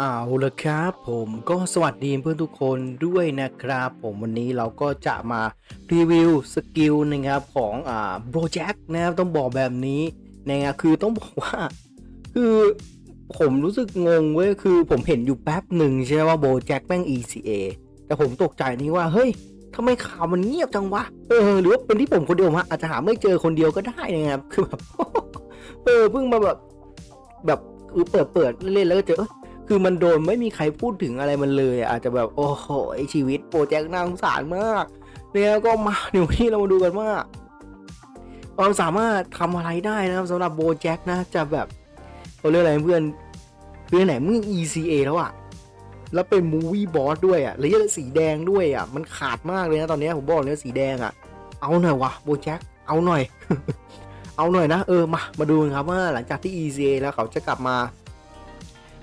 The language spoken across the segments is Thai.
เอาละครับผมก็สวัสดีเพื่อนทุกคนด้วยนะครับ ผมวันนี้เราก็จะมารีวิวสกิลนะครับของอ่าโปรเจกต์นะครับต้องบอกแบบนี้นะครับคือต้องบอกว่า คือผมรู้สึกงงเว้ยคือผมเห็นอยู่แป๊บหนึ่งใช่ไหมว่าโบแจ็คแม่ง ECA แต่ผมตกใจนี่ว่า เฮ้ยทำไมข่าวมันเงียบจังวะเออหรือว่าเป็นที่ผมคนเดียวมะอาจจะหาไม่เจอคนเดียวก็ได้นะครับคือแบบเออเพิ่งมาแบบแบบคือเปิดเปิดเล่นแล้วก็เจอ คือมันโดนไม่มีใครพูดถึงอะไรมันเลย อาจจะแบบโอ้โหไอชีวิตโปรเจกต์น่าสงสารมากเนี่ยก็มาเดี๋ยวนี้เรามาดูกันว่าเราสามารถทำอะไรได้นะครับสำหรับโบแจ็คนะจะแบบเขาเรียกอะไรเพื่อนเพื่อนไหนมึง ECA แล้วอะแล้วเป็นมูวี่บอสด้วยอะแล้วยังสีแดงด้วยอะมันขาดมากเลยนะตอนนี้ผมบอกเลยสีแดงอะเอาหน่อยวะโบแจ็คเอาหน่อย เอาหน่อยนะ เออมามาดูกันครับว่าหลังจากที่ ECA แล้วเขาจะกลับมา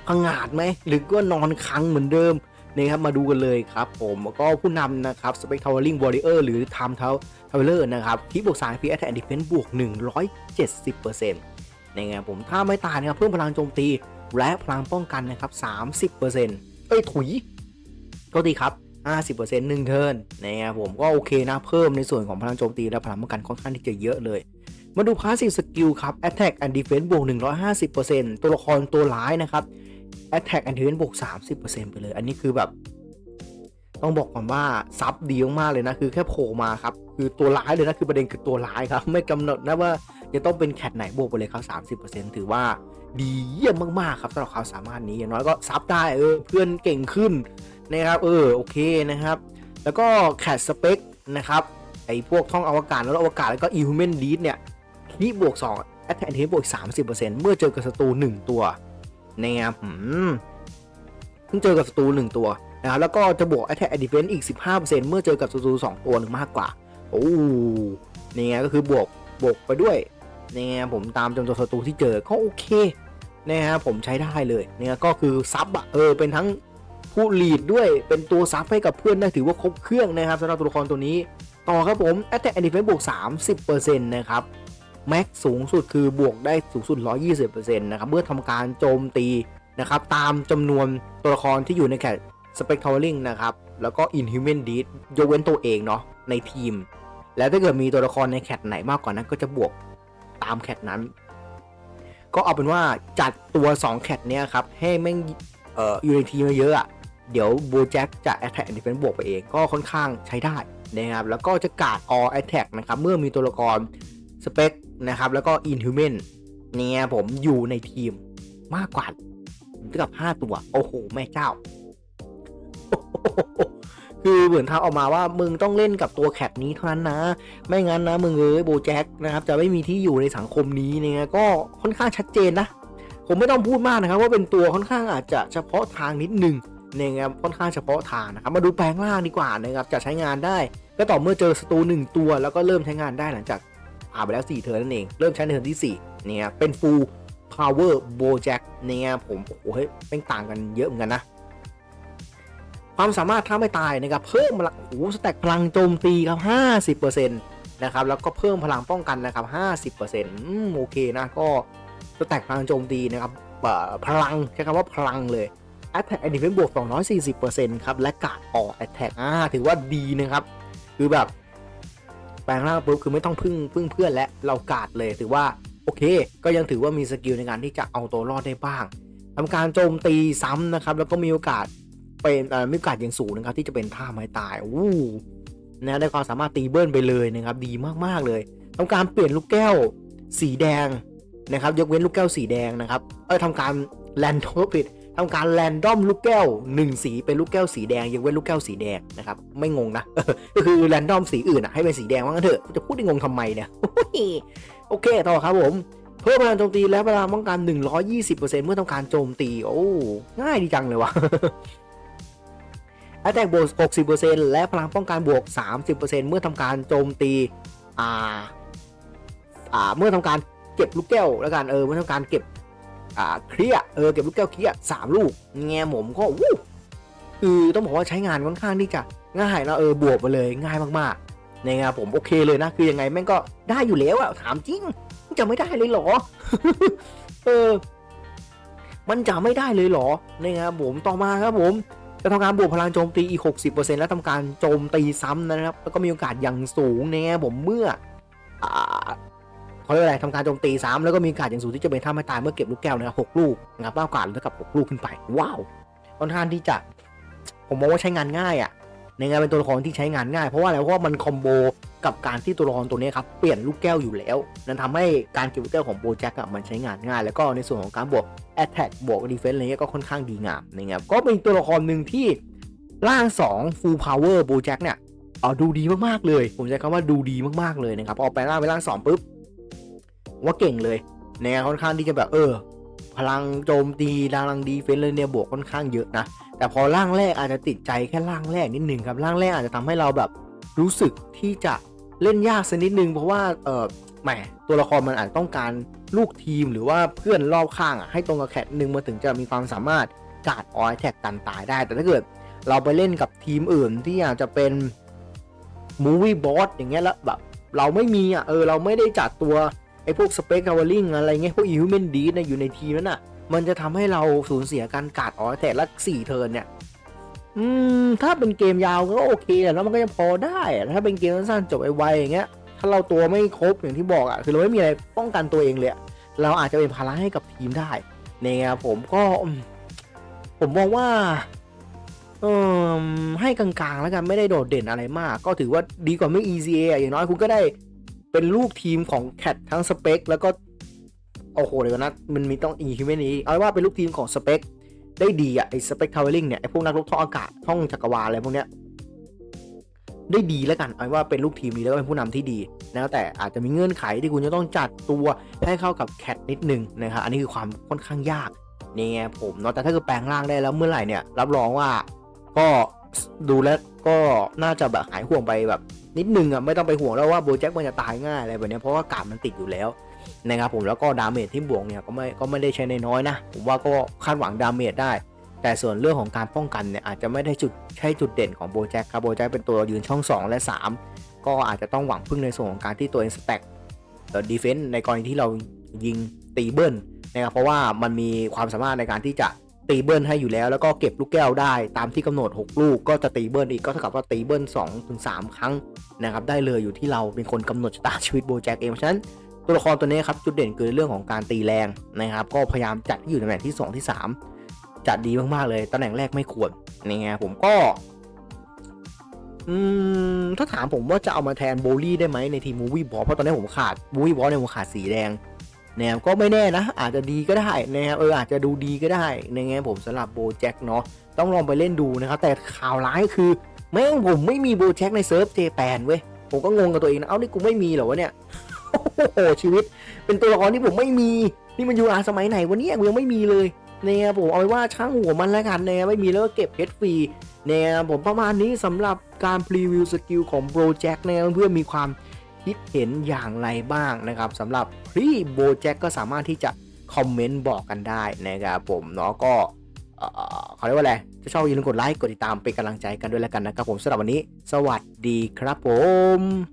พังาดไหมหรือก็นอนคังเหมือนเดิมนะครับมาดูกันเลยครับผมแล้วก็ผู้นำนะครับ Spec Towering Warrior หรือ Time Tower นะครับที่บวก3 p Attack and Defense บวก 170%นะครับผมถ้าไม่ตายนะครับเพิ่มพลังโจมตีและพลังป้องกันนะครับ 30%เอ้ยถุยก็ดีครับ 50%หนึ่งเทิร์นนะครับผมก็โอเคนะเพิ่มในส่วนของพลังโจมตีและพลังป้องกันค่อนข้างที่จะเยอะเลย มาดูพาสซีฟสกิลครับ Attack and Defense บวก 150%ตัวละครตัวร้ายนะครับ Attack and Defense บวก 30%ไปเลย อันนี้คือแบบ ต้องบอกก่อนว่าซับดีมากเลยนะ คือแค่โผล่มาครับ คือตัวร้ายเลยนะ คือประเด็นคือตัวร้ายครับ ไม่กำหนดนะว่าจะต้องเป็นแคทไหนบวกไปเลยครับ30%ถือว่าดีเยี่ยมมากๆครับสำหรับความสามารถนี้อย่างน้อยก็ซับได้เออเพื่อนเก่งขึ้นนะครับ เออโอเคนะครับ แล้วก็แคทสเปคนะครับไอพวกท่องอวกาศแล้วอวกาศแล้วก็ i ิ h u m a n d e e d เนี่ยที่บวก2 Attack and Defense บวก30%เมื่อเจอกับศัตรู1ตัว นะครับหืมเพิ่งเจอกับศัตรู1ตัวนะครับแล้วก็จะบวก Attack and Defense อีก 15%เมื่อเจอกับศัตรู2ตัวหรือมากกว่า โอ้นี่ไงก็คือบวกบวกไปด้วยนี่ไงผมตามจำนวนศัตรูที่เจอก็โอเคนะครับผมใช้ได้เลยเนี่ยก็คือซับอะเออเป็นทั้งผู้ลีดด้วยเป็นตัวซับให้กับเพื่อนได้ถือว่าครบเครื่องนะครับสำหรับตัวละครตัวนี้ ต่อครับผม Attack and Defense บวก 30%นะครับ แม็กสูงสุดคือบวกได้สูงสุด 120%นะครับเมื่อทำการโจมตีนะครับตามจำนวนตัวละครที่อยู่ในแคท Spectering นะครับแล้วก็ Inhuman Deed ยกเว้นตัวเองเนาะในทีม แล้วถ้าเกิดมีตัวละครในแคทไหนมากกว่านั้นก็จะบวกตามแคทนั้น ก็เอาเป็นว่าจัดตัว 2 แคทเนี้ยครับให้แม่งเอ่ออยู่ในทีมเยอะอะเดี๋ยวโบแจ็คจะ Attack and Defense บวกไปเองก็ค่อนข้างใช้ได้นะครับแล้วก็จะกาด All Attack นะครับเมื่อมีตัวละครสเปค นะครับ แล้วก็ Inhuman เนี่ยผมอยู่ในทีมมากกว่าถึงกับ5ตัว โอ้โห แม่เจ้า คือเหมือนทาออกมาว่ามึงต้องเล่นกับตัวแคทนี้เท่านั้นนะ ไม่งั้นนะ มึงเอ้ยโบแจ็คนะครับ จะไม่มีที่อยู่ในสังคมนี้เนี่ยก็ค่อนข้างชัดเจนนะ ผมไม่ต้องพูดมากนะครับ ว่าเป็นตัวค่อนข้างอาจจะเฉพาะทางนิดนึงนะครับค่อนข้างเฉพาะทางนะครับ มาดูแปลงร่างดีกว่านะครับจะใช้งานได้ ก็ต่อเมื่อเจอศัตรูหนึ่งตัว แล้วก็เริ่มใช้งานได้หลังจาก ผ่านไปแล้ว 4 เทิร์นนั่นเอง เริ่มใช้ในเทิร์นที่ 4 เนี่ยเป็น full power bojack เนี่ยผมโอ้โหเฮ้ยเป็นต่างกันเยอะเหมือนกันนะ ความสามารถถ้าไม่ตายนะครับ เพิ่มพลังโอ้สแต็กพลังโจมตีครับ 50%นะครับ แล้วก็เพิ่มพลังป้องกันนะครับ 50%อืมโอเคนะก็สแต็กพลังโจมตีนะครับพลังใช้คำว่าพลังเลย Attack and Defense บวก240%ครับ และกาดออก Attack อ่าถือว่าดีนะครับ คือแบบ แปลงร่างปุ๊บคือไม่ต้องพึ่งพึ่งเพื่อนและเรากาดเลยถือว่าโอเค ก็ยังถือว่ามีสกิลในการที่จะเอาตัวรอดได้บ้างทำการโจมตีซ้ำนะครับแล้วก็มีโอกาสเป็นมีโอกาสย่างสูงนะครับที่จะเป็นท่าไม้ตายอู้นะได้ความสามารถตีเบิ้ลไปเลยนะครับดีมากๆเลยทำการเปลี่ยนลูกแก้วสีแดงนะครับยกเว้นลูกแก้วสีแดงนะครับเออทำการแลนโทผิด ทำการแรนดอมลูกแก้ว 1 สีเป็นลูกแก้วสีแดงยกเว้นลูกแก้วสีแดงนะครับไม่งงนะก็คือแรนดอมสีอื่นอะให้เป็นสีแดงว่างั้นเถอะจะพูดงงทำไมเนี่ยโอเคต่อครับผมเพิ่มพลังโจมตีและพลังป้องกัน 120%เมื่อทำการโจมตี โอ้ ง่ายดีจังเลยวะ Attack บวก 60%และพลังป้องกันบวก 30%เมื่อทำการโจมตี อ่า อ่า เมื่อทำการเก็บลูกแก้วแล้วกัน เออ เมื่อทำการเก็บ อ่าเคลียเออเก็บลูกแก้วเคลียสามลูกแง่ผมก็วู้คือต้องบอกว่าใช้งานค่อนข้างที่จะง่ายนะเออบวกไปเลยง่ายมากๆนะครับผมโอเคเลยนะ คือยังไงแม่งก็ได้อยู่แล้วอะถามจริงจะไม่ได้เลยเหรอ เออ มันจะไม่ได้เลยเหรอนะครับผมต่อมาครับผมจะทำการบวกพลังโจมตีอีก 60%และทำการโจมตีซ้ำนะครับ แล้วก็มีโอกาสอย่างสูงนะครับผมเมื่ออ เขาเรียกอะไรทำการโจมตีซ้ำแล้วก็มีกาสอย่างสูงที่จะเป็นท่าไม่ตายเมื่อเก็บลูกแก้วนะครับหกลูกนะครับมากกว่าเท่ากับหกลูกขึ้นไป ว้าวค่อนข้างที่จะ ผมมองว่าใช้งานง่ายอะ่ะ ในงานเป็นตัวละครที่ใช้งานง่ายเพราะว่าอะไรเพราะว่ามันคอมโบกับการที่ตัวละครตัวนี้ครับเปลี่ยนลูกแก้วอยู่แล้ว นั่นทำให้การเก็บลูกแก้วของโบแจ็คอะมันใช้งานง่าย แล้วก็ในส่วนของการบวก Attack บวก Defense อะไรเงี้ยก็ค่อนข้างดีงามนะครับก็เป็นตัวละครหนึ่งที่ร่าง2 Full Power โบแจ็คเนี่ยเอาดูดีมากๆเลย ผมใช้คำว่าดูดีมากๆเลยนะครับพอแปร่างเป็นร่าง2ปุ๊บ ว่าเก่งเลยนะค่อนข้างที่จะแบบเออ พลังโจมตีพลังดีเฟนเลยเนี่ยบวกค่อนข้างเยอะนะแต่พอร่างแรกอาจจะติดใจแค่ร่างแรกนิดหนึ่งครับร่างแรกอาจจะทำให้เราแบบรู้สึกที่จะเล่นยากสักนิดนึงเพราะว่าเออแหมตัวละครมันอาจจะต้องการลูกทีมหรือว่าเพื่อนรอบข้างอะให้ตรงกับแคทหนึ่งมาถึงจะมีความสามารถกาดออยแท็กกันตายได้ แต่ถ้าเกิดเราไปเล่นกับทีมอื่นที่อาจจะเป็นมูวี่บอสอย่างเงี้ยแล้วแบบเราไม่มีอะเออเราไม่ได้จัดตัว ไอ้พวกสเปกคาวลิงอะไรเงี้ยพวกอีฮิวแมนดีนะอยู่ในทีมนั้นอะ มันจะทำให้เราสูญเสียการกาดอ๋อแต่ละสี่เทิร์นเนี่ย อืม ถ้าเป็นเกมยาวก็โอเคแหละแล้วมันก็ยังพอได้ถ้าเป็นเกมสั้นๆจบไวๆอย่างเงี้ยถ้าเราตัวไม่ครบอย่างที่บอกอะคือเราไม่มีอะไรป้องกันตัวเองเลยเราอาจจะเป็นภาระให้กับทีมได้เนี่ยผมก็ผมมองว่าเออให้กลางๆแล้วกันไม่ได้โดดเด่นอะไรมาก ก็ถือว่าดีกว่าไม่ ECA อะอย่างน้อยคุณก็ได้ เป็นลูกทีมของแคททั้งสเปคแล้วก็ โอ้โหเดี๋ยวนะ มันมีต้องอีคิวเมนี้เอาว่าเป็นลูกทีมของสเปคได้ดีอะไอสเปคทาวเวลิงเนี่ย ไอพวกนักรบท่องอากาศท่องจักรวาลอะไรพวกเนี้ยได้ดีแล้วกันเอาว่าเป็นลูกทีมนี้แล้วก็เป็นผู้นำที่ดีนะแต่อาจจะมีเงื่อนไขที่คุณจะต้องจัดตัวให้เข้ากับแคทนิดนึงนะครับอันนี้คือความค่อนข้างยากนี่ไงผมเนาะแต่ถ้าเกิดแปลงร่างได้แล้วเมื่อไหร่เนี่ยรับรองว่าก็ ดูแล้วก็น่าจะแบบหายห่วงไปแบบ นิดนึงอะไม่ต้องไปห่วงแล้วว่าโบแจ็คมันจะตายง่ายอะไรแบบนี้เพราะว่ากาดมันติดอยู่แล้วนะครับผมแล้วก็ดาเมจที่บวกเนี่ยก็ไม่ก็ไม่ได้ใช้น้อยนะ ผมว่าก็คาดหวังดาเมจได้ แต่ส่วนเรื่องของการป้องกันเนี่ยอาจจะไม่ได้จุดใช่จุดเด่นของโบแจ็คครับโบแจ็คเป็นตัวยืนช่อง 2 และ 3 ก็อาจจะต้องหวังพึ่งในส่วนของการที่ตัวเองสแต็กเดีเฟนต์ในกรณีที่เรายิงตีเบิลนะครับเพราะว่ามันมีความสามารถในการที่จะ ตีเบิลให้อยู่แล้ว แล้วก็เก็บลูกแก้วได้ ตามที่กำหนด 6 ลูกก็จะตีเบิลอีกก็เท่ากับว่าตีเบิล2ถึง3ครั้งนะครับได้เลยอยู่ที่เราเป็นคนกำหนดชะตาชีวิตโบแจ็คเองเพราะฉะนั้นตัวละครตัวนี้ครับจุดเด่นคือเรื่องของการตีแรงนะครับก็พยายามจัดอยู่ในตำแหน่งที่ 2 ที่ 3 จัดดีมากๆเลยตำแหน่งแรกไม่ควรนี่ไงผมก็อืมถ้าถามผมว่าจะเอามาแทนโบลี่ได้ไหมในทีมมูวี่บอสเพราะตอนนี้ผมขาดมูวี่บอสเนี่ยผมขาดสีแดง นะครับก็ไม่แน่นะ อาจจะดีก็ได้นะครับเอออาจจะดูดีก็ได้ในไงผมสำหรับโบแจ็คเนาะต้องลองไปเล่นดูนะครับ แต่ข่าวร้ายคือแม่งผมไม่มีโบแจ็คในเซิร์ฟเจแปนเว้ยผมก็งงกับตัวเองนะเอ้านี่กูไม่มีเหรอวะเนี่ยโอ้โหชีวิต เป็นตัวละครที่ผมไม่มีนี่มันอยู่อาสมัยไหนวันนี้กูยังไม่มีเลยเนี่ยผมเอาไว้ว่าช่างหัวมันแล้วกันเนี่ยไม่มีแล้วก็เก็บเพชรฟรีเนี่ยผมประมาณนี้สำหรับการพรีวิวสกิลของโปรเจกต์เนี่ยเพื่อมีความ คิดเห็นอย่างไรบ้างนะครับสำหรับพี่โบแจ็คก็สามารถที่จะคอมเมนต์บอกกันได้นะครับผมเนาะก็เขาเรียกว่าอะไรจะชอบอย่าลืมกดไลค์กดติดตามเป็นกำลังใจกันด้วยแล้วกันนะครับผมสำหรับวันนี้ สวัสดีครับผม